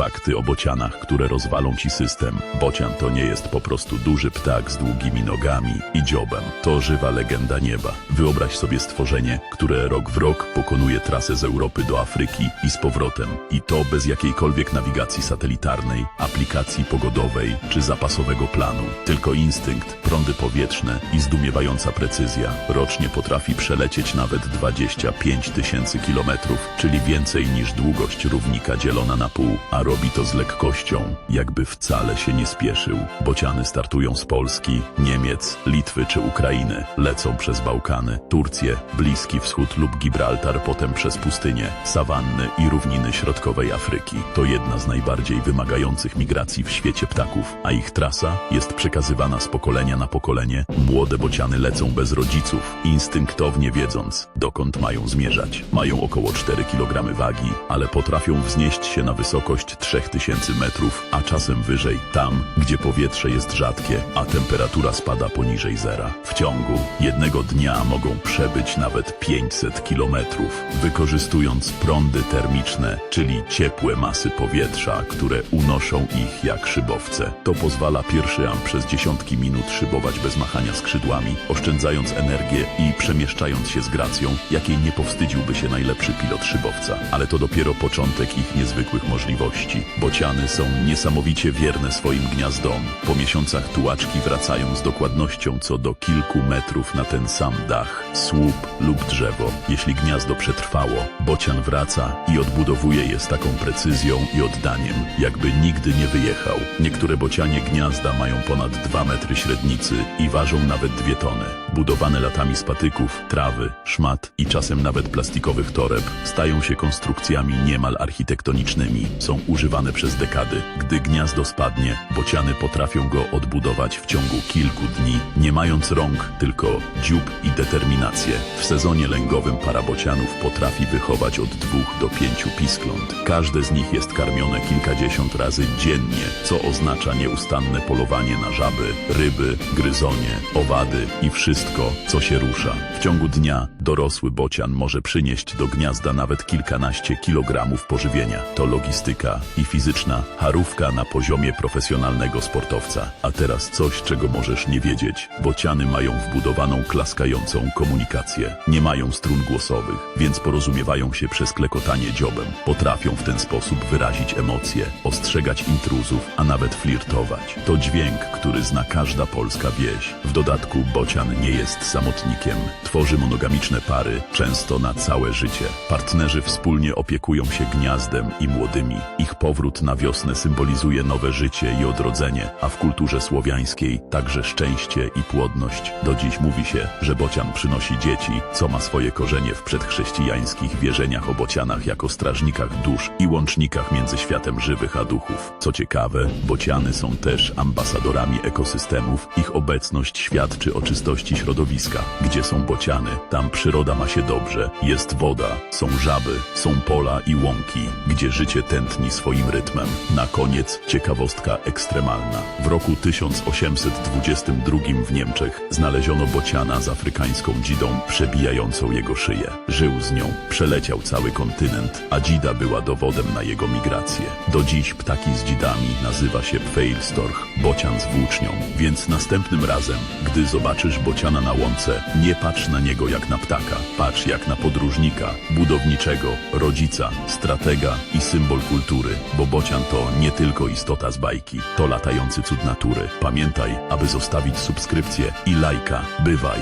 Fakty o bocianach, które rozwalą ci system. Bocian to nie jest po prostu duży ptak z długimi nogami i dziobem. To żywa legenda nieba. Wyobraź sobie stworzenie, które rok w rok pokonuje trasę z Europy do Afryki i z powrotem. I to bez jakiejkolwiek nawigacji satelitarnej, aplikacji pogodowej czy zapasowego planu. Tylko instynkt, prądy powietrzne i zdumiewająca precyzja. Rocznie potrafi przelecieć nawet 25 tysięcy kilometrów, czyli więcej niż długość równika dzielona na pół, a robi to z lekkością, jakby wcale się nie spieszył. Bociany startują z Polski, Niemiec, Litwy czy Ukrainy, lecą przez Bałkany, Turcję, Bliski Wschód lub Gibraltar, potem przez pustynie, sawanny i równiny środkowej Afryki. To jedna z najbardziej wymagających migracji w świecie ptaków, a ich trasa jest przekazywana z pokolenia na pokolenie. Młode bociany lecą bez rodziców, instynktownie wiedząc, dokąd mają zmierzać. Mają około 4 kg wagi, ale potrafią wznieść się na wysokość 3000 metrów, a czasem wyżej, tam, gdzie powietrze jest rzadkie, a temperatura spada poniżej zera. W ciągu jednego dnia mogą przebyć nawet 500 kilometrów, wykorzystując prądy termiczne, czyli ciepłe masy powietrza, które unoszą ich jak szybowce. To pozwala pierwszyam przez dziesiątki minut szybować bez machania skrzydłami, oszczędzając energię i przemieszczając się z gracją, jakiej nie powstydziłby się najlepszy pilot szybowca. Ale to dopiero początek ich niezwykłych możliwości. Bociany są niesamowicie wierne swoim gniazdom. Po miesiącach tułaczki wracają z dokładnością co do kilku metrów na ten sam dach, słup lub drzewo. Jeśli gniazdo przetrwało, bocian wraca i odbudowuje je z taką precyzją i oddaniem, jakby nigdy nie wyjechał. Niektóre bocianie gniazda mają ponad 2 metry średnicy i ważą nawet 2 tony. Budowane latami z patyków, trawy, szmat i czasem nawet plastikowych toreb, stają się konstrukcjami niemal architektonicznymi. Są używane przez dekady. Gdy gniazdo spadnie, bociany potrafią go odbudować w ciągu kilku dni, nie mając rąk, tylko dziób i determinację. W sezonie lęgowym para bocianów potrafi wychować od dwóch do pięciu piskląt. Każde z nich jest karmione kilkadziesiąt razy dziennie, co oznacza nieustanne polowanie na żaby, ryby, gryzonie, owady i wszystko, co się rusza. W ciągu dnia dorosły bocian może przynieść do gniazda nawet kilkanaście kilogramów pożywienia. To logistyka i fizyczna harówka na poziomie profesjonalnego sportowca. A teraz coś, czego możesz nie wiedzieć. Bociany mają wbudowaną klaskającą komunikację. Nie mają strun głosowych, więc porozumiewają się przez klekotanie dziobem. Potrafią w ten sposób wyrazić emocje, ostrzegać intruzów, a nawet flirtować. To dźwięk, który zna każda polska wieś. W dodatku bocian nie jest samotnikiem. Tworzy monogamiczne pary, często na całe życie. Partnerzy wspólnie opiekują się gniazdem i młodymi. Ich powrót na wiosnę symbolizuje nowe życie i odrodzenie, a w kulturze słowiańskiej także szczęście i płodność. Do dziś mówi się, że bocian przynosi dzieci, co ma swoje korzenie w przedchrześcijańskich wierzeniach o bocianach jako strażnikach dusz i łącznikach między światem żywych a duchów. Co ciekawe, bociany są też ambasadorami ekosystemów. Ich obecność świadczy o czystości środowiska. Gdzie są bociany, tam przyroda ma się dobrze. Jest woda, są żaby, są pola i łąki, gdzie życie tętni swoim rytmem. Na koniec ciekawostka ekstremalna. W roku 1822 w Niemczech znaleziono bociana z afrykańską dzidą przebijającą jego szyję. Żył z nią, przeleciał cały kontynent, a dzida była dowodem na jego migrację. Do dziś ptaki z dzidami nazywa się Pfeilstorch, bocian z włócznią. Więc następnym razem, gdy zobaczysz bociana na łące, nie patrz na niego jak na ptaka, patrz jak na podróżnika, budowniczego, rodzica, stratega i symbol kultury, bo bocian to nie tylko istota z bajki, to latający cud natury. Pamiętaj, aby zostawić subskrypcję i lajka. Bywaj!